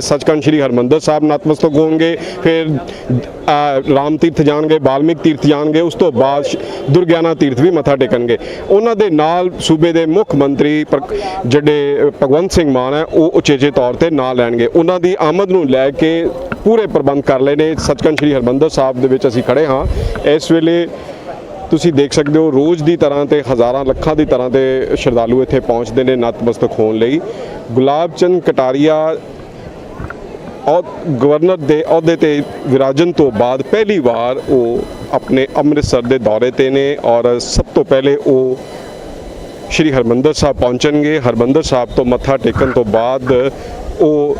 ਸੱਚਖੰਡ ਸ੍ਰੀ ਹਰਮੰਦਰ ਸਾਹਿਬ ਨਤਮਸਤਕ ਹੋਣਗੇ, ਫਿਰ ਰਾਮ ਤੀਰਥ ਜਾਣਗੇ, ਬਾਲਮਿਕ ਤੀਰਥ ਜਾਣਗੇ, ਉਸ ਤੋਂ ਬਾਅਦ ਦੁਰਗਿਆਨਾ ਤੀਰਥ ਵੀ ਮੱਥਾ ਟੇਕਣਗੇ। ਉਹਨਾਂ ਦੇ ਨਾਲ ਸੂਬੇ ਦੇ ਮੁੱਖ ਮੰਤਰੀ ਜਿਹੜੇ ਭਗਵੰਤ ਸਿੰਘ ਮਾਨ ਹੈ, ਉਹ ਉਚੇਚੇ ਤੌਰ ਤੇ ਨਾਲ ਲੈਣਗੇ ਉਹਨਾਂ ਦੀ ਆਮਦ ਨੂੰ ਲੈ ਕੇ ਪੂਰੇ ਪ੍ਰਬੰਧ ਕਰ ਲਏ ਨੇ ਸੱਚਖੰਡ ਸ੍ਰੀ ਹਰਮੰਦਰ ਸਾਹਿਬ ਦੇ ਵਿੱਚ ਅਸੀਂ ਖੜੇ ਹਾਂ। ਇਸ ਵੇਲੇ ਤੁਸੀਂ ਦੇਖ ਸਕਦੇ ਹੋ, ਰੋਜ਼ ਦੀ ਤਰ੍ਹਾਂ ਤੇ ਹਜ਼ਾਰਾਂ ਲੱਖਾਂ ਦੀ ਤਰ੍ਹਾਂ 'ਤੇ ਸ਼ਰਧਾਲੂ ਇੱਥੇ ਪਹੁੰਚਦੇ ਨੇ ਨਤਮਸਤਕ ਹੋਣ ਲਈ। ਗੁਲਾਬ ਚੰਦ ਕਟਾਰੀਆ ਗਵਰਨਰ ਦੇ ਅਹੁਦੇ ਤੇ ਵਿਰਾਜਨ ਤੋਂ ਬਾਅਦ ਪਹਿਲੀ ਵਾਰ ਉਹ ਆਪਣੇ ਅੰਮ੍ਰਿਤਸਰ ਦੇ ਦੌਰੇ ਤੇ ਨੇ ਔਰ ਸਭ ਤੋਂ ਪਹਿਲੇ ਉਹ ਸ਼੍ਰੀ ਹਰਮੰਦਰ ਸਾਹਿਬ ਪਹੁੰਚਣਗੇ। ਹਰਮੰਦਰ ਸਾਹਿਬ ਤੋਂ ਮੱਥਾ ਟੇਕਣ ਤੋਂ ਬਾਅਦ ਉਹ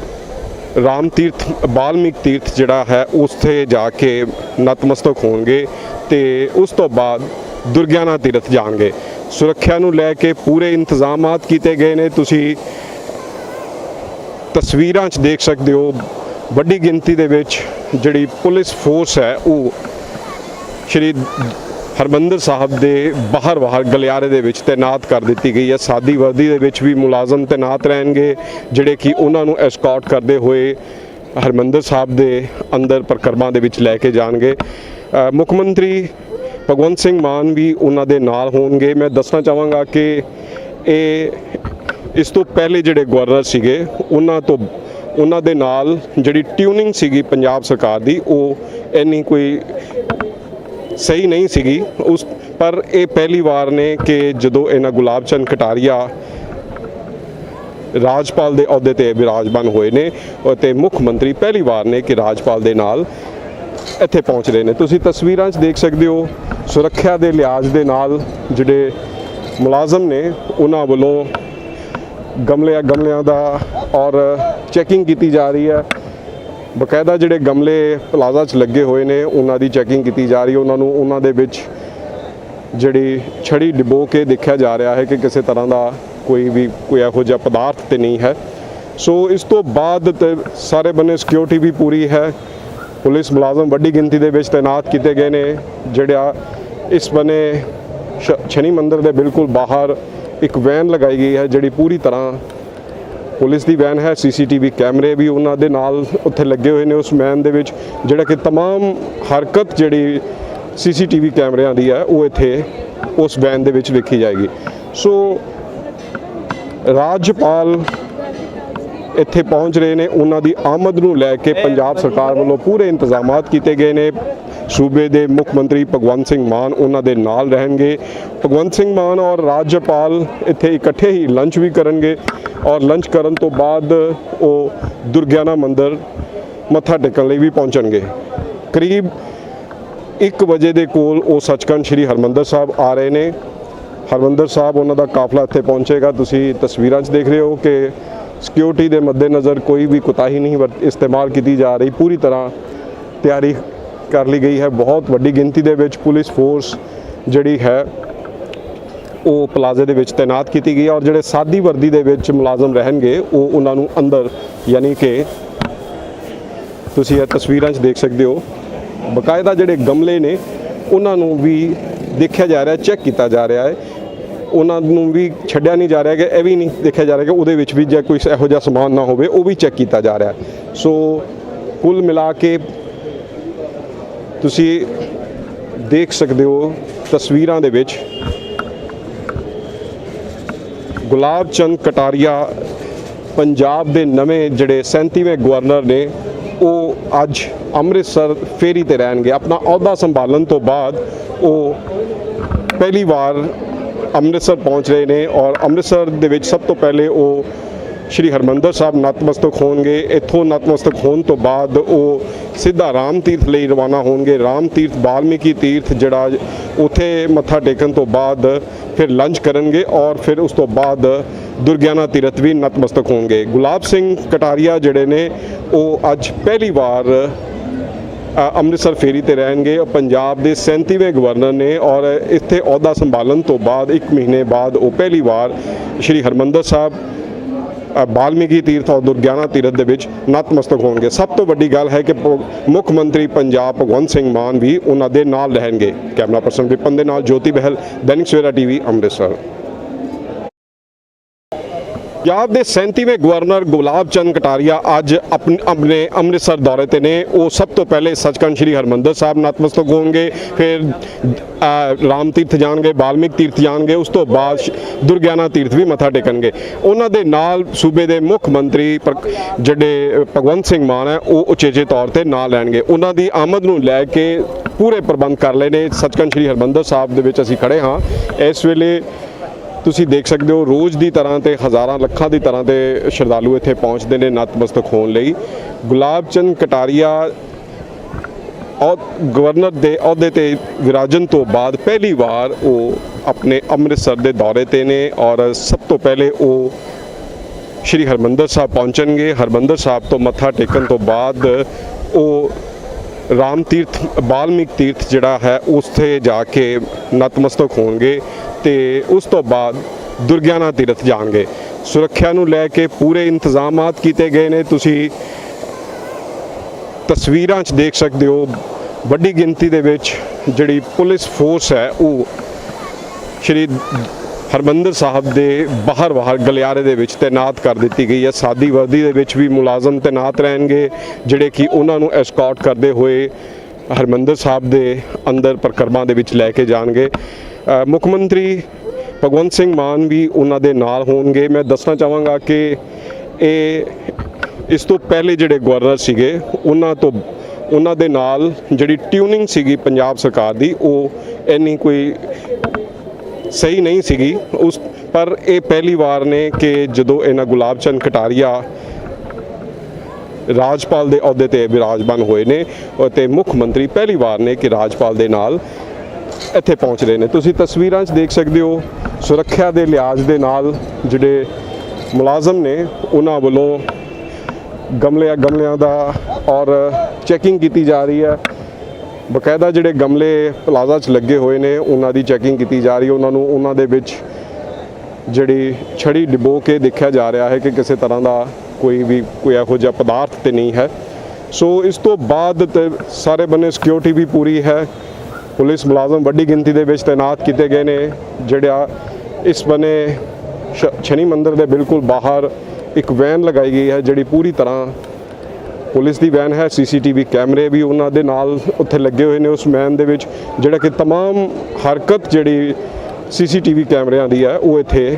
ਰਾਮ ਤੀਰਥ, ਬਾਲਮਿਕ ਤੀਰਥ ਜਿਹੜਾ ਹੈ ਉੱਥੇ ਜਾ ਕੇ ਨਤਮਸਤਕ ਹੋਣਗੇ ਤੇ ਉਸ ਤੋਂ ਬਾਅਦ ਦੁਰਗਿਆਨਾ ਤੀਰਥ ਜਾਣਗੇ। ਸੁਰੱਖਿਆ ਨੂੰ ਲੈ ਕੇ ਪੂਰੇ ਇੰਤਜ਼ਾਮਾਤ ਕੀਤੇ ਗਏ ਨੇ। ਤੁਸੀਂ ਤਸਵੀਰਾਂ 'ਚ ਦੇਖ ਸਕਦੇ ਹੋ ਵੱਡੀ ਗਿਣਤੀ ਦੇ ਵਿੱਚ ਜਿਹੜੀ ਪੁਲਿਸ ਫੋਰਸ ਹੈ ਉਹ ਸ਼੍ਰੀ ਹਰਮੰਦਰ ਸਾਹਿਬ ਦੇ ਬਾਹਰ ਬਾਹਰ ਗਲਿਆਰੇ ਦੇ ਵਿੱਚ ਤਾਇਨਾਤ ਕਰ ਦਿੱਤੀ ਗਈ ਹੈ। ਸਾਦੀ ਵਰਦੀ ਦੇ ਵਿੱਚ ਵੀ ਮੁਲਾਜ਼ਮ ਤਾਇਨਾਤ ਰਹਿਣਗੇ, ਜਿਹੜੇ ਕਿ ਉਹਨਾਂ ਨੂੰ ਐਸਕੌਰਟ ਕਰਦੇ ਹੋਏ ਹਰਮੰਦਰ ਸਾਹਿਬ ਦੇ ਅੰਦਰ ਪ੍ਰਕਰਮਾਂ ਦੇ ਵਿੱਚ ਲੈ ਕੇ ਜਾਣਗੇ। ਮੁੱਖ ਮੰਤਰੀ ਭਗਵੰਤ ਸਿੰਘ ਮਾਨ ਵੀ ਉਹਨਾਂ ਦੇ ਨਾਲ ਹੋਣਗੇ। ਮੈਂ ਦੱਸਣਾ ਚਾਹਾਂਗਾ ਕਿ ਇਹ ਇਸ ਤੋਂ ਪਹਿਲੇ ਜਿਹੜੇ ਗਵਰਨਰ ਸੀਗੇ, ਉਹਨਾਂ ਤੋਂ, ਉਹਨਾਂ ਦੇ ਨਾਲ ਜਿਹੜੀ ਟਿਊਨਿੰਗ ਸੀਗੀ ਪੰਜਾਬ ਸਰਕਾਰ ਦੀ, ਉਹ ਇੰਨੀ ਕੋਈ ਸਹੀ ਨਹੀਂ ਸੀਗੀ। ਉਸ, ਪਰ ਇਹ ਪਹਿਲੀ ਵਾਰ ਨੇ ਕਿ ਜਦੋਂ ਇਹਨਾਂ ਗੁਲਾਬ ਚੰਦ ਕਟਾਰੀਆ ਰਾਜਪਾਲ ਦੇ ਅਹੁਦੇ ਤੇ ਵਿਰਾਜਮਾਨ ਹੋਏ ਨੇ ਅਤੇ ਮੁੱਖ ਮੰਤਰੀ ਪਹਿਲੀ ਵਾਰ ਨੇ ਕਿ ਰਾਜਪਾਲ ਦੇ ਨਾਲ ਇੱਥੇ ਪਹੁੰਚ ਰਹੇ ਨੇ। ਤੁਸੀਂ ਤਸਵੀਰਾਂ 'ਚ ਦੇਖ ਸਕਦੇ ਹੋ, ਸੁਰੱਖਿਆ ਦੇ ਲਿਹਾਜ਼ ਦੇ ਨਾਲ ਜਿਹੜੇ ਮੁਲਾਜ਼ਮ ਨੇ, ਉਹਨਾਂ ਵੱਲੋਂ ਗਮਲਿਆਂ ਗਮਲਿਆਂ ਦਾ ਔਰ ਚੈਕਿੰਗ ਕੀਤੀ ਜਾ ਰਹੀ ਹੈ। ਬਕਾਇਦਾ ਜਿਹੜੇ ਗਮਲੇ ਪਲਾਜ਼ਾ 'ਚ ਲੱਗੇ ਹੋਏ ਨੇ, ਉਹਨਾਂ ਦੀ ਚੈਕਿੰਗ ਕੀਤੀ ਜਾ ਰਹੀ ਹੈ। ਉਹਨਾਂ ਨੂੰ ਉਹਨਾਂ ਦੇ ਵਿੱਚ ਜਿਹੜੀ ਛੜੀ ਡਿਬੋ ਕੇ ਦੇਖਿਆ ਜਾ ਰਿਹਾ ਹੈ ਕਿ ਕਿਸੇ ਤਰ੍ਹਾਂ ਦਾ ਕੋਈ ਵੀ ਕੋਈ ਇਹੋ ਜਿਹਾ ਪਦਾਰਥ ਤੇ ਨਹੀਂ ਹੈ। ਸੋ ਇਸ ਤੋਂ ਬਾਅਦ ਤੇ ਸਾਰੇ ਬੰਨੇ ਸਿਕਿਉਰਿਟੀ ਵੀ ਪੂਰੀ ਹੈ। ਪੁਲਿਸ ਮੁਲਾਜ਼ਮ ਵੱਡੀ ਗਿਣਤੀ ਦੇ ਵਿੱਚ ਤਾਇਨਾਤ ਕੀਤੇ ਗਏ ਨੇ। ਜਿਹੜਾ ਇਸ ਬਨੇ ਸ਼ਨੀ ਮੰਦਰ ਦੇ ਬਿਲਕੁਲ ਬਾਹਰ ਇੱਕ ਵੈਨ ਲਗਾਈ ਗਈ ਹੈ ਜਿਹੜੀ ਪੂਰੀ ਤਰ੍ਹਾਂ ਪੁਲਿਸ ਦੀ ਵੈਨ ਹੈ ਸੀਸੀਟੀਵੀ ਕੈਮਰੇ ਵੀ ਉਹਨਾਂ ਦੇ ਨਾਲ ਉੱਥੇ ਲੱਗੇ ਹੋਏ ਨੇ ਉਸ ਵੈਨ ਦੇ ਵਿੱਚ ਜਿਹੜਾ ਕਿ तमाम ਹਰਕਤ ਜਿਹੜੀ ਸੀਸੀਟੀਵੀ ਕੈਮਰਿਆਂ ਦੀ ਹੈ ਉਹ ਇੱਥੇ ਉਸ ਵੈਨ ਦੇ ਵਿੱਚ ਵੇਖੀ ਜਾਏਗੀ ਸੋ ਰਾਜਪਾਲ ਇੱਥੇ ਪਹੁੰਚ ਰਹੇ ਨੇ ਉਹਨਾਂ ਦੀ ਆਮਦ ਨੂੰ ਲੈ ਕੇ ਪੰਜਾਬ ਸਰਕਾਰ ਵੱਲੋਂ ਪੂਰੇ ਇੰਤਜ਼ਾਮਾਤ ਕੀਤੇ ਗਏ ਨੇ ਸੂਬੇ ਦੇ ਮੁੱਖ ਮੰਤਰੀ ਭਗਵੰਤ ਸਿੰਘ ਮਾਨ ਉਹਨਾਂ ਦੇ ਨਾਲ ਰਹਿਣਗੇ। ਭਗਵੰਤ ਸਿੰਘ ਮਾਨ ਔਰ ਰਾਜਪਾਲ ਇੱਥੇ ਇਕੱਠੇ ਹੀ ਲੰਚ ਵੀ ਕਰਨਗੇ ਔਰ ਲੰਚ ਕਰਨ ਤੋਂ ਬਾਅਦ ਉਹ ਦੁਰਗਿਆਨਾ ਮੰਦਿਰ ਮੱਥਾ ਟੇਕਣ ਲਈ ਵੀ ਪਹੁੰਚਣਗੇ। ਕਰੀਬ 1 ਵਜੇ ਦੇ ਕੋਲ ਉਹ ਸੱਚਖੰਡ ਸ੍ਰੀ ਹਰਮੰਦਰ ਸਾਹਿਬ ਆ ਰਹੇ ਨੇ। ਹਰਮੰਦਰ ਸਾਹਿਬ ਉਹਨਾਂ ਦਾ ਕਾਫਲਾ ਇੱਥੇ ਪਹੁੰਚੇਗਾ। ਤੁਸੀਂ ਤਸਵੀਰਾਂ 'ਚ ਦੇਖ ਰਹੇ ਹੋ ਕਿ ਸਿਕਿਉਰਿਟੀ ਦੇ ਮੱਦੇਨਜ਼ਰ ਕੋਈ ਵੀ ਕੁਤਾਹੀ ਨਹੀਂ ਵਰਤ- ਇਸਤੇਮਾਲ ਕੀਤੀ ਜਾ ਰਹੀ। ਪੂਰੀ ਤਰ੍ਹਾਂ ਤਿਆਰੀ ਕਰ ਲਈ ਗਈ ਹੈ। ਬਹੁਤ ਵੱਡੀ ਗਿਣਤੀ ਦੇ ਵਿੱਚ ਪੁਲਿਸ ਫੋਰਸ ਜਿਹੜੀ ਹੈ, ਉਹ ਪਲਾਜ਼ੇ ਦੇ ਵਿੱਚ ਤਾਇਨਾਤ ਕੀਤੀ ਗਈ ਹੈ ਔਰ ਜਿਹੜੇ ਸਾਦੀ ਵਰਦੀ ਦੇ ਵਿੱਚ ਮੁਲਾਜ਼ਮ ਰਹਿਣਗੇ, ਉਹ ਉਹਨਾਂ ਨੂੰ ਅੰਦਰ ਯਾਨੀ ਕਿ ਤੁਸੀਂ ਇਹ ਤਸਵੀਰਾਂ 'ਚ ਦੇਖ ਸਕਦੇ ਹੋ, ਬਕਾਇਦਾ ਜਿਹੜੇ ਗਮਲੇ ਨੇ, ਉਹਨਾਂ ਨੂੰ ਵੀ ਦੇਖਿਆ ਜਾ ਰਿਹਾ, ਚੈੱਕ ਕੀਤਾ ਜਾ ਰਿਹਾ ਹੈ। ਉਹਨਾਂ ਨੂੰ ਵੀ ਛੱਡਿਆ ਨਹੀਂ ਜਾ ਰਿਹਾ ਕਿ ਇਹ ਵੀ ਨਹੀਂ ਦੇਖਿਆ ਜਾ ਰਿਹਾ ਕਿ ਉਹਦੇ ਵਿੱਚ ਵੀ ਜੇ ਕੋਈ ਇਹੋ ਜਿਹਾ ਸਮਾਨ ਨਾ ਹੋਵੇ, ਉਹ ਵੀ ਚੈੱਕ ਕੀਤਾ ਜਾ ਰਿਹਾ। ਸੋ ਕੁੱਲ ਮਿਲਾ ਕੇ ਤੁਸੀਂ ਦੇਖ ਸਕਦੇ ਹੋ ਤਸਵੀਰਾਂ ਦੇ ਵਿੱਚ ਗੁਲਾਬ ਚੰਦ ਕਟਾਰੀਆ ਪੰਜਾਬ ਦੇ ਨਵੇਂ ਜਿਹੜੇ 37ਵੇਂ ਗਵਰਨਰ ਨੇ, ਉਹ ਅੱਜ ਅੰਮ੍ਰਿਤਸਰ ਫੇਰੀ ਤੇ ਰਹਿਣਗੇ। ਆਪਣਾ ਅਹੁਦਾ ਸੰਭਾਲਣ ਤੋਂ ਬਾਅਦ ਉਹ ਪਹਿਲੀ ਵਾਰ ਅੰਮ੍ਰਿਤਸਰ ਪਹੁੰਚ ਰਹੇ ਨੇ ਔਰ ਅੰਮ੍ਰਿਤਸਰ ਦੇ ਵਿੱਚ ਸਭ ਤੋਂ ਪਹਿਲੇ ਉਹ ਸ਼੍ਰੀ ਹਰਮੰਦਰ ਸਾਹਿਬ ਨਤਮਸਤਕ ਹੋਣਗੇ। ਇੱਥੋਂ ਨਤਮਸਤਕ ਹੋਣ ਤੋਂ ਬਾਅਦ ਉਹ ਸਿੱਧਾ ਰਾਮ ਤੀਰਥ ਲਈ ਰਵਾਨਾ ਹੋਣਗੇ। ਰਾਮ ਤੀਰਥ ਬਾਲਮੀਕੀ ਤੀਰਥ ਜਿਹੜਾ ਉੱਥੇ ਮੱਥਾ ਟੇਕਣ ਤੋਂ ਬਾਅਦ ਫਿਰ ਲੰਚ ਕਰਨਗੇ ਔਰ ਫਿਰ ਉਸ ਤੋਂ ਬਾਅਦ ਦੁਰਗਿਆਨਾ ਤੀਰਥ ਵੀ ਨਤਮਸਤਕ ਹੋਣਗੇ। ਗੁਲਾਬ ਸਿੰਘ ਕਟਾਰੀਆ ਜਿਹੜੇ ਨੇ, ਉਹ ਅੱਜ ਪਹਿਲੀ ਵਾਰ ਅੰਮ੍ਰਿਤਸਰ ਫੇਰੀ ਤੇ ਰਹਿਣਗੇ। ਪੰਜਾਬ ਦੇ 37ਵੇਂ ਗਵਰਨਰ ਨੇ ਔਰ ਇੱਥੇ ਅਹੁਦਾ ਸੰਭਾਲਣ ਤੋਂ ਬਾਅਦ 1 ਮਹੀਨੇ ਬਾਅਦ ਉਹ ਪਹਿਲੀ ਵਾਰ ਸ਼੍ਰੀ ਹਰਮੰਦਰ ਸਾਹਿਬ ਬਾਲਮੀਕੀ ਤੀਰਥ ਔਰ ਦੁਰਗਿਆਨਾ ਤੀਰਥ ਦੇ ਵਿੱਚ ਨਤਮਸਤਕ ਹੋਣਗੇ। ਸਭ ਤੋਂ ਵੱਡੀ ਗੱਲ ਹੈ ਕਿ ਪ- ਮੁੱਖ ਮੰਤਰੀ ਪੰਜਾਬ ਭਗਵੰਤ ਸਿੰਘ ਮਾਨ ਵੀ ਉਹਨਾਂ ਦੇ ਨਾਲ ਰਹਿਣਗੇ। ਕੈਮਰਾ ਪਰਸਨ ਵਿਪਨ ਦੇ ਨਾਲ ਜੋਤੀ ਬਹਿਲ, ਦੈਨਿਕ ਸਵੇਰਾ ਟੀਵੀ, ਅੰਮ੍ਰਿਤਸਰ। ਪੰਜਾਬ ਦੇ 37ਵੇਂ ਗਵਰਨਰ ਗੁਲਾਬ ਚੰਦ ਕਟਾਰੀਆ ਅੱਜ ਆਪਣੇ ਅੰਮ੍ਰਿਤਸਰ ਦੌਰੇ ਤੇ ਨੇ। ਉਹ ਸਭ ਤੋਂ ਪਹਿਲੇ ਸੱਚਖੰਡ ਸ੍ਰੀ ਹਰਮੰਦਰ ਸਾਹਿਬ ਨਤਮਸਤਕ ਹੋਣਗੇ ਫਿਰ ਰਾਮ ਤੀਰਥ ਜਾਣਗੇ, ਬਾਲਮਿਕ ਤੀਰਥ ਜਾਣਗੇ। ਉਸ ਤੋਂ ਬਾਅਦ ਸ਼- ਦੁਰਗਿਆਨਾ ਤੀਰਥ ਵੀ ਮੱਥਾ ਟੇਕਣਗੇ। ਉਹਨਾਂ ਦੇ ਨਾਲ ਸੂਬੇ ਦੇ ਮੁੱਖ ਮੰਤਰੀ ਪਰ- ਜਿਹੜੇ ਭਗਵੰਤ ਸਿੰਘ ਮਾਨ ਹੈ, ਉਹ ਉਚੇਚੇ ਤੌਰ ਤੇ ਨਾਂ ਲੈਣਗੇ। ਉਹਨਾਂ ਦੀ ਆਮਦ ਨੂੰ ਲੈ ਕੇ ਪੂਰੇ ਪ੍ਰਬੰਧ ਕਰ ਲਏ ਨੇ। ਸੱਚਖੰਡ ਸ੍ਰੀ ਹਰਮੰਦਰ ਸਾਹਿਬ ਦੇ ਵਿੱਚ ਅਸੀਂ ਖੜੇ ਹਾਂ। ਇਸ ਵੇਲੇ ਤੁਸੀਂ ਦੇਖ ਸਕਦੇ ਹੋ ਰੋਜ਼ ਦੀ ਤਰ੍ਹਾਂ ਤੇ ਹਜ਼ਾਰਾਂ ਲੱਖਾਂ ਦੀ ਤਰ੍ਹਾਂ 'ਤੇ ਸ਼ਰਧਾਲੂ ਇੱਥੇ ਪਹੁੰਚਦੇ ਨੇ ਨਤਮਸਤਕ ਹੋਣ ਲਈ। ਗੁਲਾਬ ਚੰਦ ਕਟਾਰੀਆ ਔਰ ਗਵਰਨਰ ਦੇ ਅਹੁਦੇ ਤੇ ਵਿਰਾਜਨ ਤੋਂ ਬਾਅਦ ਪਹਿਲੀ ਵਾਰ ਉਹ ਆਪਣੇ ਅੰਮ੍ਰਿਤਸਰ ਦੇ ਦੌਰੇ ਤੇ ਨੇ ਔਰ ਸਭ ਤੋਂ ਪਹਿਲੇ ਉਹ ਸ਼੍ਰੀ ਹਰਮੰਦਰ ਸਾਹਿਬ ਪਹੁੰਚਣਗੇ। ਹਰਮੰਦਰ ਸਾਹਿਬ ਤੋਂ ਮੱਥਾ ਟੇਕਣ ਤੋਂ ਬਾਅਦ ਉਹ ਰਾਮ ਤੀਰਥ, ਬਾਲਮੀਕ ਤੀਰਥ ਜਿਹੜਾ ਹੈ, ਉਸ 'ਤੇ ਜਾ ਕੇ ਨਤਮਸਤਕ ਹੋਣਗੇ। ਤੇ ਉਸ ਤੋਂ ਬਾਅਦ ਦੁਰਗਿਆਨਾ ਤੀਰਥ ਜਾਣਗੇ। ਸੁਰੱਖਿਆ ਨੂੰ ਲੈ ਕੇ ਪੂਰੇ ਇੰਤਜ਼ਾਮਾਤ ਕੀਤੇ ਗਏ ਨੇ। ਤੁਸੀਂ ਤਸਵੀਰਾਂ 'ਚ ਦੇਖ ਸਕਦੇ ਹੋ, ਵੱਡੀ ਗਿਣਤੀ ਦੇ ਵਿੱਚ ਜਿਹੜੀ ਪੁਲਿਸ ਫੋਰਸ ਹੈ, ਉਹ ਸ਼੍ਰੀ ਹਰਮੰਦਰ ਸਾਹਿਬ ਦੇ ਬਾਹਰ ਬਾਹਰ ਗਲਿਆਰੇ ਦੇ ਵਿੱਚ ਤਾਇਨਾਤ ਕਰ ਦਿੱਤੀ ਗਈ ਹੈ। ਸਾਦੀ ਵਰਦੀ ਦੇ ਵਿੱਚ ਵੀ ਮੁਲਾਜ਼ਮ ਤਾਇਨਾਤ ਰਹਿਣਗੇ, ਜਿਹੜੇ ਕਿ ਉਹਨਾਂ ਨੂੰ ਐਸਕੌਰਟ ਕਰਦੇ ਹੋਏ ਹਰਮੰਦਰ ਸਾਹਿਬ ਦੇ ਅੰਦਰ ਪ੍ਰਕਰਮਾਂ ਦੇ ਵਿੱਚ ਲੈ ਕੇ ਜਾਣਗੇ। ਮੁੱਖ ਮੰਤਰੀ ਭਗਵੰਤ ਸਿੰਘ ਮਾਨ ਵੀ ਉਹਨਾਂ ਦੇ ਨਾਲ ਹੋਣਗੇ। ਮੈਂ ਦੱਸਣਾ ਚਾਹਾਂਗਾ ਕਿ ਇਹ ਇਸ ਤੋਂ ਪਹਿਲੇ ਜਿਹੜੇ ਗਵਰਨਰ ਸੀਗੇ, ਉਹਨਾਂ ਤੋਂ, ਉਹਨਾਂ ਦੇ ਨਾਲ ਜਿਹੜੀ ਟਿਊਨਿੰਗ ਸੀਗੀ ਪੰਜਾਬ ਸਰਕਾਰ ਦੀ, ਉਹ ਇੰਨੀ ਕੋਈ ਸਹੀ ਨਹੀਂ ਸੀਗੀ। ਉਸ, ਪਰ ਇਹ ਪਹਿਲੀ ਵਾਰ ਨੇ ਕਿ ਜਦੋਂ ਇਹਨਾਂ ਗੁਲਾਬ ਚੰਦ ਕਟਾਰੀਆ ਰਾਜਪਾਲ ਦੇ ਅਹੁਦੇ ਤੇ ਵਿਰਾਜਮਾਨ ਹੋਏ ਨੇ, ਅਤੇ ਮੁੱਖ ਮੰਤਰੀ ਪਹਿਲੀ ਵਾਰ ਨੇ ਕਿ ਰਾਜਪਾਲ ਦੇ ਨਾਲ ਇੱਥੇ ਪਹੁੰਚ ਰਹੇ ਨੇ। ਤੁਸੀਂ ਤਸਵੀਰਾਂ 'ਚ ਦੇਖ ਸਕਦੇ ਹੋ ਸੁਰੱਖਿਆ ਦੇ ਲਿਹਾਜ਼ ਦੇ ਨਾਲ ਜਿਹੜੇ ਮੁਲਾਜ਼ਮ ਨੇ, ਉਹਨਾਂ ਵੱਲੋਂ ਗਮਲਿਆਂ ਗਮਲਿਆਂ ਦਾ ਔਰ ਚੈਕਿੰਗ ਕੀਤੀ ਜਾ ਰਹੀ ਹੈ। ਬਕਾਇਦਾ ਜਿਹੜੇ ਗਮਲੇ ਪਲਾਜ਼ਾ 'ਚ ਲੱਗੇ ਹੋਏ ਨੇ, ਉਹਨਾਂ ਦੀ ਚੈਕਿੰਗ ਕੀਤੀ ਜਾ ਰਹੀ ਹੈ। ਉਹਨਾਂ ਨੂੰ ਉਹਨਾਂ ਦੇ ਵਿੱਚ ਜਿਹੜੀ ਛੜੀ ਡਿਬੋ ਕੇ ਦੇਖਿਆ ਜਾ ਰਿਹਾ ਹੈ ਕਿ ਕਿਸੇ ਤਰ੍ਹਾਂ ਦਾ ਕੋਈ ਵੀ ਕੋਈ ਇਹੋ ਜਿਹਾ ਪਦਾਰਥ ਤੇ ਨਹੀਂ ਹੈ। ਸੋ ਇਸ ਤੋਂ ਬਾਅਦ ਸਾਰੇ ਬੰਨੇ ਸਿਕਿਉਰਿਟੀ ਵੀ ਪੂਰੀ ਹੈ। ਪੁਲਿਸ ਮੁਲਾਜ਼ਮ ਵੱਡੀ ਗਿਣਤੀ ਦੇ ਵਿੱਚ ਤਾਇਨਾਤ ਕੀਤੇ ਗਏ ਨੇ ਜਿਹੜਾ ਇਸ ਬੰਨੇ ਸ਼- ਸ਼ਨੀ ਮੰਦਿਰ ਦੇ ਬਿਲਕੁਲ ਬਾਹਰ ਇੱਕ ਵੈਨ ਲਗਾਈ ਗਈ ਹੈ ਜਿਹੜੀ ਪੂਰੀ ਤਰ੍ਹਾਂ ਪੁਲਿਸ ਦੀ ਵੈਨ ਹੈ ਸੀਸੀਟੀਵੀ ਕੈਮਰੇ ਵੀ ਉਹਨਾਂ ਦੇ ਨਾਲ ਉੱਥੇ ਲੱਗੇ ਹੋਏ ਨੇ ਉਸ ਵੈਨ ਦੇ ਵਿੱਚ ਜਿਹੜਾ ਕਿ तमाम ਹਰਕਤ ਜਿਹੜੀ ਸੀਸੀਟੀਵੀ ਕੈਮਰਿਆਂ ਦੀ ਹੈ ਉਹ ਇੱਥੇ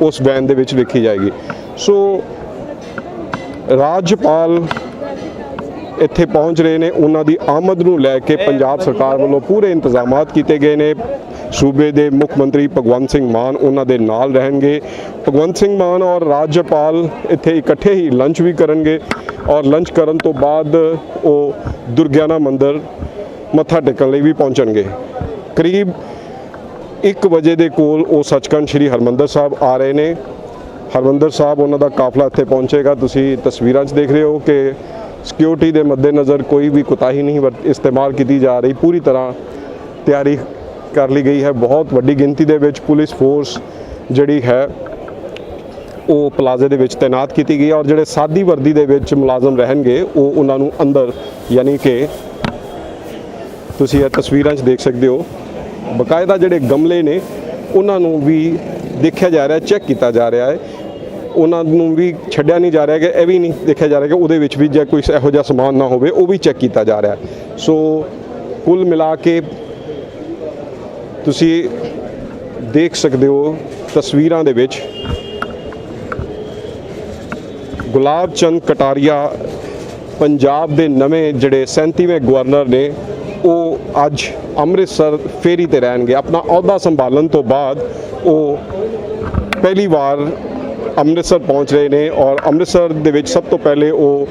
ਉਸ ਵੈਨ ਦੇ ਵਿੱਚ ਵੇਖੀ ਜਾਏਗੀ ਸੋ ਰਾਜਪਾਲ ਇੱਥੇ ਪਹੁੰਚ ਰਹੇ ਨੇ, ਉਹਨਾਂ ਦੀ ਆਮਦ ਨੂੰ ਲੈ ਕੇ ਪੰਜਾਬ ਸਰਕਾਰ ਵੱਲੋਂ ਪੂਰੇ ਇੰਤਜ਼ਾਮਾਤ ਕੀਤੇ ਗਏ ਨੇ। ਸੂਬੇ ਦੇ ਮੁੱਖ ਮੰਤਰੀ ਭਗਵੰਤ ਸਿੰਘ ਮਾਨ ਉਹਨਾਂ ਦੇ ਨਾਲ ਰਹਿਣਗੇ। ਭਗਵੰਤ ਸਿੰਘ ਮਾਨ ਔਰ ਰਾਜਪਾਲ ਇੱਥੇ ਇਕੱਠੇ ਹੀ ਲੰਚ ਵੀ ਕਰਨਗੇ ਔਰ ਲੰਚ ਕਰਨ ਤੋਂ ਬਾਅਦ ਉਹ ਦੁਰਗਿਆਨਾ ਮੰਦਿਰ ਮੱਥਾ ਟੇਕਣ ਲਈ ਵੀ ਪਹੁੰਚਣਗੇ। ਕਰੀਬ 1 ਵਜੇ ਦੇ ਕੋਲ ਉਹ ਸੱਚਖੰਡ ਸ੍ਰੀ ਹਰਮੰਦਰ ਸਾਹਿਬ ਆ ਰਹੇ ਨੇ। ਹਰਮੰਦਰ ਸਾਹਿਬ ਉਹਨਾਂ ਦਾ ਕਾਫਲਾ ਇੱਥੇ ਪਹੁੰਚੇਗਾ। ਤੁਸੀਂ ਤਸਵੀਰਾਂ 'ਚ ਦੇਖ ਰਹੇ ਹੋ ਕਿ ਸਿਕਿਉਰਿਟੀ ਦੇ ਮੱਦੇਨਜ਼ਰ ਕੋਈ ਵੀ ਕੁਤਾਹੀ ਨਹੀਂ ਵਰਤ- ਇਸਤੇਮਾਲ ਕੀਤੀ ਜਾ ਰਹੀ। ਪੂਰੀ ਤਰ੍ਹਾਂ ਤਿਆਰੀ ਕਰ ਲਈ ਗਈ ਹੈ। ਬਹੁਤ ਵੱਡੀ ਗਿਣਤੀ ਦੇ ਵਿੱਚ ਪੁਲਿਸ ਫੋਰਸ ਜਿਹੜੀ ਹੈ, ਉਹ ਪਲਾਜ਼ੇ ਦੇ ਵਿੱਚ ਤਾਇਨਾਤ ਕੀਤੀ ਗਈ ਹੈ ਔਰ ਜਿਹੜੇ ਸਾਦੀ ਵਰਦੀ ਦੇ ਵਿੱਚ ਮੁਲਾਜ਼ਮ ਰਹਿਣਗੇ, ਉਹ ਉਹਨਾਂ ਨੂੰ ਅੰਦਰ ਯਾਨੀ ਕਿ ਤੁਸੀਂ ਇਹ ਤਸਵੀਰਾਂ 'ਚ ਦੇਖ ਸਕਦੇ ਹੋ। ਬਕਾਇਦਾ ਜਿਹੜੇ ਗਮਲੇ ਨੇ, ਉਹਨਾਂ ਨੂੰ ਵੀ ਦੇਖਿਆ ਜਾ ਰਿਹਾ, ਚੈੱਕ ਕੀਤਾ ਜਾ ਰਿਹਾ ਹੈ। ਉਹਨਾਂ ਨੂੰ ਵੀ ਛੱਡਿਆ ਨਹੀਂ ਜਾ ਰਿਹਾ ਕਿ ਇਹ ਵੀ ਨਹੀਂ ਦੇਖਿਆ ਜਾ ਰਿਹਾ ਕਿ ਉਹਦੇ ਵਿੱਚ ਵੀ ਜੇ ਕੋਈ ਇਹੋ ਜਿਹਾ ਸਮਾਨ ਨਾ ਹੋਵੇ, ਉਹ ਵੀ ਚੈੱਕ ਕੀਤਾ ਜਾ ਰਿਹਾ। ਸੋ ਕੁੱਲ ਮਿਲਾ ਕੇ ਤੁਸੀਂ ਦੇਖ ਸਕਦੇ ਹੋ ਤਸਵੀਰਾਂ ਦੇ ਵਿੱਚ ਗੁਲਾਬ ਚੰਦ ਕਟਾਰੀਆ ਪੰਜਾਬ ਦੇ ਨਵੇਂ ਜਿਹੜੇ 37ਵੇਂ ਗਵਰਨਰ ਨੇ, ਉਹ ਅੱਜ ਅੰਮ੍ਰਿਤਸਰ ਫੇਰੀ ਤੇ ਰਹਿਣਗੇ। ਆਪਣਾ ਅਹੁਦਾ ਸੰਭਾਲਣ ਤੋਂ ਬਾਅਦ ਉਹ ਪਹਿਲੀ ਵਾਰ ਅੰਮ੍ਰਿਤਸਰ ਪਹੁੰਚ ਰਹੇ ਨੇ ਔਰ ਅੰਮ੍ਰਿਤਸਰ ਦੇ ਵਿੱਚ ਸਭ ਤੋਂ ਪਹਿਲੇ ਉਹ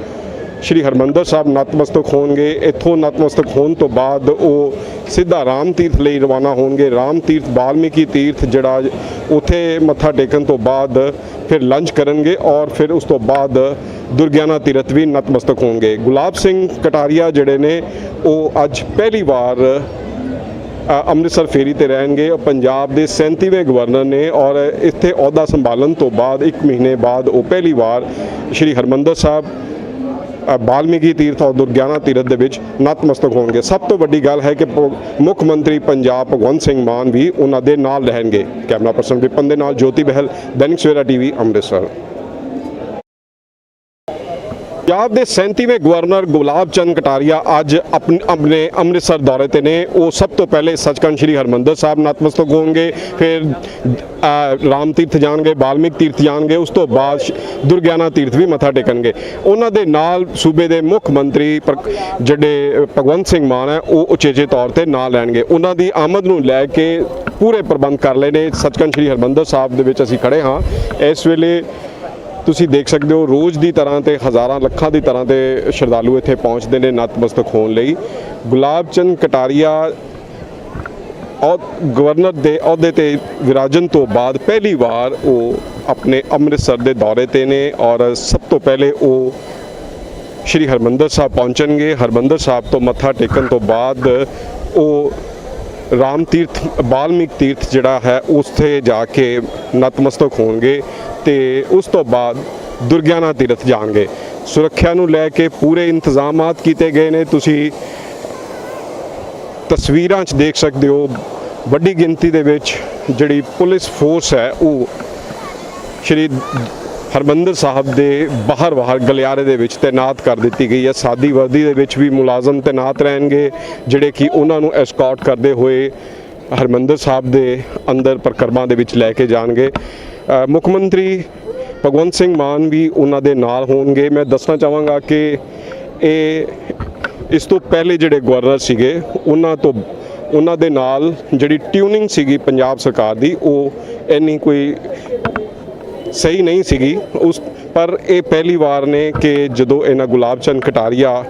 ਸ਼੍ਰੀ ਹਰਮੰਦਰ ਸਾਹਿਬ ਨਤਮਸਤਕ ਹੋਣਗੇ। ਇੱਥੋਂ ਨਤਮਸਤਕ ਹੋਣ ਤੋਂ ਬਾਅਦ ਉਹ ਸਿੱਧਾ ਰਾਮ ਤੀਰਥ ਲਈ ਰਵਾਨਾ ਹੋਣਗੇ। ਰਾਮ ਤੀਰਥ ਬਾਲਮੀਕੀ ਤੀਰਥ ਜਿਹੜਾ ਉੱਥੇ ਮੱਥਾ ਟੇਕਣ ਤੋਂ ਬਾਅਦ ਫਿਰ ਲੰਚ ਕਰਨਗੇ ਔਰ ਫਿਰ ਉਸ ਤੋਂ ਬਾਅਦ ਦੁਰਗਿਆਨਾ ਤੀਰਥ ਵੀ ਨਤਮਸਤਕ ਹੋਣਗੇ। ਗੁਲਾਬ ਸਿੰਘ ਕਟਾਰੀਆ ਜਿਹੜੇ ਨੇ, ਉਹ ਅੱਜ ਪਹਿਲੀ ਵਾਰ ਅੰਮ੍ਰਿਤਸਰ ਫੇਰੀ ਤੇ ਰਹਿਣਗੇ। ਉਹ ਪੰਜਾਬ ਦੇ 37ਵੇਂ ਗਵਰਨਰ ਨੇ ਔਰ ਇੱਥੇ ਅਹੁਦਾ ਸੰਭਾਲਣ ਤੋਂ ਬਾਅਦ 1 ਮਹੀਨੇ ਬਾਅਦ ਉਹ ਪਹਿਲੀ ਵਾਰ ਸ਼੍ਰੀ ਹਰਮੰਦਰ ਸਾਹਿਬ ਅ, ਬਾਲਮੀਕੀ ਤੀਰਥ ਔਰ ਦੁਰਗਿਆਨਾ ਤੀਰਥ ਦੇ ਵਿੱਚ ਨਤਮਸਤਕ ਹੋਣਗੇ। ਸਭ ਤੋਂ ਵੱਡੀ ਗੱਲ ਹੈ ਕਿ ਪ- ਮੁੱਖ ਮੰਤਰੀ ਪੰਜਾਬ ਭਗਵੰਤ ਸਿੰਘ ਮਾਨ ਵੀ ਉਹਨਾਂ ਦੇ ਨਾਲ ਰਹਿਣਗੇ। ਕੈਮਰਾ ਪਰਸਨ ਵਿਪਨ ਦੇ ਨਾਲ ਜੋਤੀ ਬਹਿਲ ਦੈਨਿਕ ਸਵੇਰਾ ਟੀਵੀ ਅੰਮ੍ਰਿਤਸਰ। ਪੰਜਾਬ ਦੇ 37ਵੇਂ ਗਵਰਨਰ ਗੁਲਾਬ ਚੰਦ ਕਟਾਰੀਆ ਅੱਜ ਆਪਣੇ ਅੰਮ੍ਰਿਤਸਰ ਦੌਰੇ ਤੇ ਨੇ। ਉਹ ਸਭ ਤੋਂ ਪਹਿਲੇ ਸੱਚਖੰਡ ਸ੍ਰੀ ਹਰਮੰਦਰ ਸਾਹਿਬ ਨਤਮਸਤਕ ਹੋਣਗੇ, ਫਿਰ ਰਾਮ ਤੀਰਥ ਜਾਣਗੇ, ਬਾਲਮਿਕ ਤੀਰਥ ਜਾਣਗੇ, ਉਸ ਤੋਂ ਬਾਅਦ ਸ਼- ਦੁਰਗਿਆਨਾ ਤੀਰਥ ਵੀ ਮੱਥਾ ਟੇਕਣਗੇ। ਉਹਨਾਂ ਦੇ ਨਾਲ ਸੂਬੇ ਦੇ ਮੁੱਖ ਮੰਤਰੀ ਪਰ- ਜਿਹੜੇ ਭਗਵੰਤ ਸਿੰਘ ਮਾਨ ਹੈ, ਉਹ ਉਚੇਚੇ ਤੌਰ ਤੇ ਨਾਲ ਲੈਣਗੇ ਉਹਨਾਂ ਦੀ ਆਮਦ ਨੂੰ ਲੈ ਕੇ ਪੂਰੇ ਪ੍ਰਬੰਧ ਕਰ ਲਏ ਨੇ। ਸੱਚਖੰਡ ਸ੍ਰੀ ਹਰਮੰਦਰ ਸਾਹਿਬ ਦੇ ਵਿੱਚ ਅਸੀਂ ਖੜੇ ਹਾਂ। ਇਸ ਵੇਲੇ ਤੁਸੀਂ ਦੇਖ ਸਕਦੇ ਹੋ ਰੋਜ਼ ਦੀ ਤਰ੍ਹਾਂ ਤੇ ਹਜ਼ਾਰਾਂ ਲੱਖਾਂ ਦੀ ਤਰ੍ਹਾਂ ਤੇ ਸ਼ਰਧਾਲੂ ਇੱਥੇ ਪਹੁੰਚਦੇ ਨੇ ਨਤਮਸਤਕ ਹੋਣ ਲਈ। ਗੁਲਾਬ ਚੰਦ ਕਟਾਰੀਆ ਔਰ ਗਵਰਨਰ ਦੇ ਅਹੁਦੇ ਤੇ ਵਿਰਾਜਨ ਤੋਂ ਬਾਅਦ ਪਹਿਲੀ ਵਾਰ ਉਹ ਆਪਣੇ ਅੰਮ੍ਰਿਤਸਰ ਦੇ ਦੌਰੇ ਤੇ ਨੇ ਔਰ ਸਭ ਤੋਂ ਪਹਿਲੇ ਉਹ ਸ਼੍ਰੀ ਹਰਮੰਦਰ ਸਾਹਿਬ ਪਹੁੰਚਣਗੇ। ਹਰਮੰਦਰ ਸਾਹਿਬ ਤੋਂ ਮੱਥਾ ਟੇਕਣ ਤੋਂ ਬਾਅਦ ਉਹ ਰਾਮ ਤੀਰਥ, ਬਾਲਮੀਕ ਤੀਰਥ ਜਿਹੜਾ ਹੈ ਉੱਥੇ ਜਾ ਕੇ ਨਤਮਸਤਕ ਹੋਣਗੇ ਤੇ ਉਸ ਤੋਂ ਬਾਅਦ ਦੁਰਗਿਆਨਾ ਤੀਰਥ ਜਾਣਗੇ। ਸੁਰੱਖਿਆ ਨੂੰ ਲੈ ਕੇ ਪੂਰੇ ਇੰਤਜ਼ਾਮਾਤ ਕੀਤੇ ਗਏ ਨੇ। ਤੁਸੀਂ ਤਸਵੀਰਾਂ 'ਚ ਦੇਖ ਸਕਦੇ ਹੋ, ਵੱਡੀ ਗਿਣਤੀ ਦੇ ਵਿੱਚ ਜਿਹੜੀ ਪੁਲਿਸ ਫੋਰਸ ਹੈ, ਉਹ ਸ਼੍ਰੀ ਹਰਮੰਦਰ ਸਾਹਿਬ ਦੇ ਬਾਹਰ ਬਾਹਰ ਗਲਿਆਰੇ ਦੇ ਵਿੱਚ ਤਾਇਨਾਤ ਕਰ ਦਿੱਤੀ ਗਈ ਹੈ। ਸਾਦੀ ਵਰਦੀ ਦੇ ਵਿੱਚ ਵੀ ਮੁਲਾਜ਼ਮ ਤਾਇਨਾਤ ਰਹਿਣਗੇ, ਜਿਹੜੇ ਕਿ ਉਹਨਾਂ ਨੂੰ ਐਸਕੌਰਟ ਕਰਦੇ ਹੋਏ ਹਰਮੰਦਰ ਸਾਹਿਬ ਦੇ ਅੰਦਰ ਪ੍ਰਕਰਮਾਂ ਦੇ ਵਿੱਚ ਲੈ ਕੇ ਜਾਣਗੇ। ਮੁੱਖ ਮੰਤਰੀ ਭਗਵੰਤ ਸਿੰਘ ਮਾਨ ਵੀ ਉਹਨਾਂ ਦੇ ਨਾਲ ਹੋਣਗੇ। ਮੈਂ ਦੱਸਣਾ ਚਾਹਾਂਗਾ ਕਿ ਇਹ ਇਸ ਤੋਂ ਪਹਿਲੇ ਜਿਹੜੇ ਗਵਰਨਰ ਸੀਗੇ, ਉਹਨਾਂ ਤੋਂ, ਉਹਨਾਂ ਦੇ ਨਾਲ ਜਿਹੜੀ ਟਿਊਨਿੰਗ ਸੀਗੀ ਪੰਜਾਬ ਸਰਕਾਰ ਦੀ, ਉਹ ਇੰਨੀ ਕੋਈ ਸਹੀ ਨਹੀਂ ਸੀਗੀ। ਉਸ, ਪਰ ਇਹ ਪਹਿਲੀ ਵਾਰ ਨੇ ਕਿ ਜਦੋਂ ਇਹਨਾਂ ਗੁਲਾਬ ਚੰਦ ਕਟਾਰੀਆ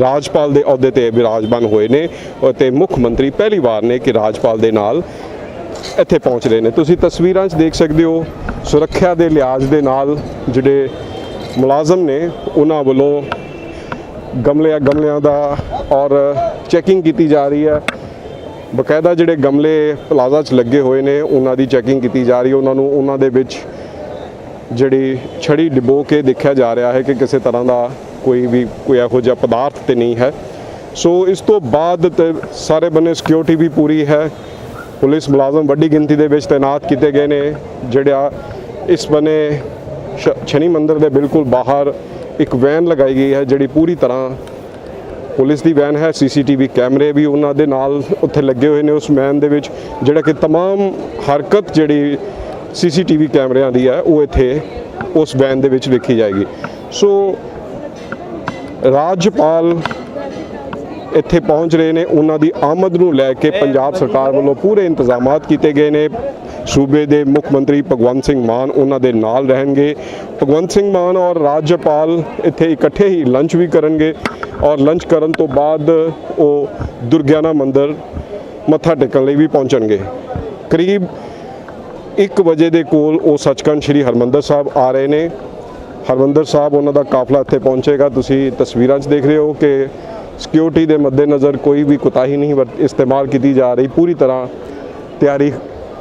ਰਾਜਪਾਲ ਦੇ ਅਹੁਦੇ ਤੇ ਵਿਰਾਜਮਾਨ ਹੋਏ ਨੇ ਅਤੇ ਮੁੱਖ ਮੰਤਰੀ ਪਹਿਲੀ ਵਾਰ ਨੇ ਕਿ ਰਾਜਪਾਲ ਦੇ ਨਾਲ ਇੱਥੇ ਪਹੁੰਚ ਰਹੇ ਨੇ। ਤੁਸੀਂ ਤਸਵੀਰਾਂ 'ਚ ਦੇਖ ਸਕਦੇ ਹੋ ਸੁਰੱਖਿਆ ਦੇ ਲਿਹਾਜ਼ ਦੇ ਨਾਲ ਜਿਹੜੇ ਮੁਲਾਜ਼ਮ ਨੇ, ਉਹਨਾਂ ਵੱਲੋਂ ਗਮਲਿਆਂ ਗਮਲਿਆਂ ਦਾ ਔਰ ਚੈਕਿੰਗ ਕੀਤੀ ਜਾ ਰਹੀ ਹੈ। ਬਕਾਇਦਾ ਜਿਹੜੇ ਗਮਲੇ ਪਲਾਜ਼ਾ 'ਚ ਲੱਗੇ ਹੋਏ ਨੇ, ਉਹਨਾਂ ਦੀ ਚੈਕਿੰਗ ਕੀਤੀ ਜਾ ਰਹੀ ਹੈ। ਉਹਨਾਂ ਨੂੰ ਉਹਨਾਂ ਦੇ ਵਿੱਚ ਜਿਹੜੀ ਛੜੀ ਡਿਬੋ ਕੇ ਦੇਖਿਆ ਜਾ ਰਿਹਾ ਹੈ ਕਿ ਕਿਸੇ ਤਰ੍ਹਾਂ ਦਾ ਕੋਈ ਵੀ ਕੋਈ ਇਹੋ ਜਿਹਾ ਪਦਾਰਥ ਤੇ ਨਹੀਂ ਹੈ। ਸੋ ਇਸ ਤੋਂ ਬਾਅਦ ਤੇ ਸਾਰੇ ਬੰਨੇ ਸਿਕਿਉਰਿਟੀ ਵੀ ਪੂਰੀ ਹੈ। ਪੁਲਿਸ ਮੁਲਾਜ਼ਮ ਵੱਡੀ ਗਿਣਤੀ ਦੇ ਵਿੱਚ ਤਾਇਨਾਤ ਕੀਤੇ ਗਏ ਨੇ, ਜਿਹੜਾ ਇਸ ਬੰਨੇ ਸ਼- ਸ਼ਨੀ ਮੰਦਰ ਦੇ ਬਿਲਕੁਲ ਬਾਹਰ ਇੱਕ ਵੈਨ ਲਗਾਈ ਗਈ ਹੈ, ਜਿਹੜੀ ਪੂਰੀ ਤਰ੍ਹਾਂ ਪੁਲਿਸ ਦੀ ਵੈਨ ਹੈ ਸੀਸੀਟੀਵੀ ਕੈਮਰੇ ਵੀ ਉਹਨਾਂ ਦੇ ਨਾਲ ਉੱਥੇ ਲੱਗੇ ਹੋਏ ਨੇ ਉਸ ਵੈਨ ਦੇ ਵਿੱਚ ਜਿਹੜਾ ਕਿ तमाम ਹਰਕਤ ਜਿਹੜੀ ਸੀਸੀਟੀਵੀ ਕੈਮਰਿਆਂ ਦੀ ਹੈ ਉਹ ਇੱਥੇ ਉਸ ਵੈਨ ਦੇ ਵਿੱਚ ਵੇਖੀ ਜਾਏਗੀ ਸੋ ਰਾਜਪਾਲ ਇੱਥੇ ਪਹੁੰਚ ਰਹੇ ਨੇ ਉਹਨਾਂ ਦੀ ਆਮਦ ਨੂੰ ਲੈ ਕੇ ਪੰਜਾਬ ਸਰਕਾਰ ਵੱਲੋਂ ਪੂਰੇ ਇੰਤਜ਼ਾਮਾਤ ਕੀਤੇ ਗਏ ਨੇ ਸੂਬੇ ਦੇ ਮੁੱਖ ਮੰਤਰੀ ਭਗਵੰਤ ਸਿੰਘ ਮਾਨ ਉਹਨਾਂ ਦੇ ਨਾਲ ਰਹਿਣਗੇ। ਭਗਵੰਤ ਸਿੰਘ ਮਾਨ ਔਰ ਰਾਜਪਾਲ ਇੱਥੇ ਇਕੱਠੇ ਹੀ ਲੰਚ ਵੀ ਕਰਨਗੇ ਔਰ ਲੰਚ ਕਰਨ ਤੋਂ ਬਾਅਦ ਉਹ ਦੁਰਗਿਆਨਾ ਮੰਦਿਰ ਮੱਥਾ ਟੇਕਣ ਲਈ ਵੀ ਪਹੁੰਚਣਗੇ। ਕਰੀਬ 1 ਵਜੇ ਦੇ ਕੋਲ ਉਹ ਸੱਚਖੰਡ ਸ੍ਰੀ ਹਰਮੰਦਰ ਸਾਹਿਬ ਆ ਰਹੇ ਨੇ। ਹਰਮੰਦਰ ਸਾਹਿਬ ਉਹਨਾਂ ਦਾ ਕਾਫਲਾ ਇੱਥੇ ਪਹੁੰਚੇਗਾ। ਤੁਸੀਂ ਤਸਵੀਰਾਂ 'ਚ ਦੇਖ ਰਹੇ ਹੋ ਕਿ ਸਿਕਿਉਰਿਟੀ ਦੇ ਮੱਦੇਨਜ਼ਰ ਕੋਈ ਵੀ ਕੁਤਾਹੀ ਨਹੀਂ ਵਰਤ- ਇਸਤੇਮਾਲ ਕੀਤੀ ਜਾ ਰਹੀ। ਪੂਰੀ ਤਰ੍ਹਾਂ ਤਿਆਰੀ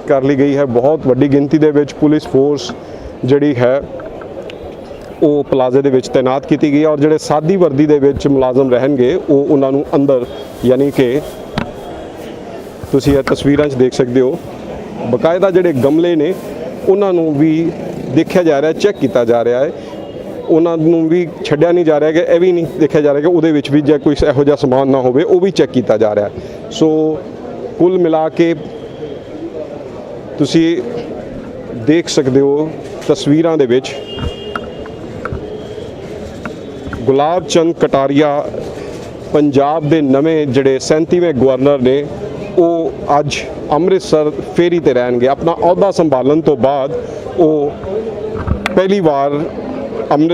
ਕਰ ਲਈ ਗਈ ਹੈ। ਬਹੁਤ ਵੱਡੀ ਗਿਣਤੀ ਦੇ ਵਿੱਚ ਪੁਲਿਸ ਫੋਰਸ ਜਿਹੜੀ ਹੈ, ਉਹ ਪਲਾਜ਼ੇ ਦੇ ਵਿੱਚ ਤਾਇਨਾਤ ਕੀਤੀ ਗਈ ਔਰ ਜਿਹੜੇ ਸਾਦੀ ਵਰਦੀ ਦੇ ਵਿੱਚ ਮੁਲਾਜ਼ਮ ਰਹਿਣਗੇ, ਉਹ ਉਹਨਾਂ ਨੂੰ ਅੰਦਰ ਯਾਨੀ ਕਿ ਤੁਸੀਂ ਇਹ ਤਸਵੀਰਾਂ 'ਚ ਦੇਖ ਸਕਦੇ ਹੋ। ਬਕਾਇਦਾ ਜਿਹੜੇ ਗਮਲੇ ਨੇ, ਉਹਨਾਂ ਨੂੰ ਵੀ ਦੇਖਿਆ ਜਾ ਰਿਹਾ, ਚੈੱਕ ਕੀਤਾ ਜਾ ਰਿਹਾ ਹੈ। ਉਹਨਾਂ ਨੂੰ ਵੀ ਛੱਡਿਆ ਨਹੀਂ ਜਾ ਰਿਹਾ ਕਿ ਇਹ ਵੀ ਨਹੀਂ ਦੇਖਿਆ ਜਾ ਰਿਹਾ ਕਿ ਉਹਦੇ ਵਿੱਚ ਵੀ ਜੇ ਕੋਈ ਇਹੋ ਜਿਹਾ ਸਮਾਨ ਨਾ ਹੋਵੇ, ਉਹ ਵੀ ਚੈੱਕ ਕੀਤਾ ਜਾ ਰਿਹਾ ਸੋ ਕੁੱਲ ਮਿਲਾ ਕੇ ਤੁਸੀਂ ਦੇਖ ਸਕਦੇ ਹੋ ਤਸਵੀਰਾਂ ਦੇ ਵਿੱਚ ਗੁਲਾਬ ਚੰਦ ਕਟਾਰੀਆ ਪੰਜਾਬ ਦੇ ਨਵੇਂ ਜਿਹੜੇ 37ਵੇਂ ਗਵਰਨਰ ਨੇ, ਉਹ ਅੱਜ ਅੰਮ੍ਰਿਤਸਰ ਫੇਰੀ ਤੇ ਰਹਿਣਗੇ। ਆਪਣਾ ਅਹੁਦਾ ਸੰਭਾਲਣ ਤੋਂ ਬਾਅਦ ਉਹ ਪਹਿਲੀ ਵਾਰ ਅੰਮ੍ਰਿਤ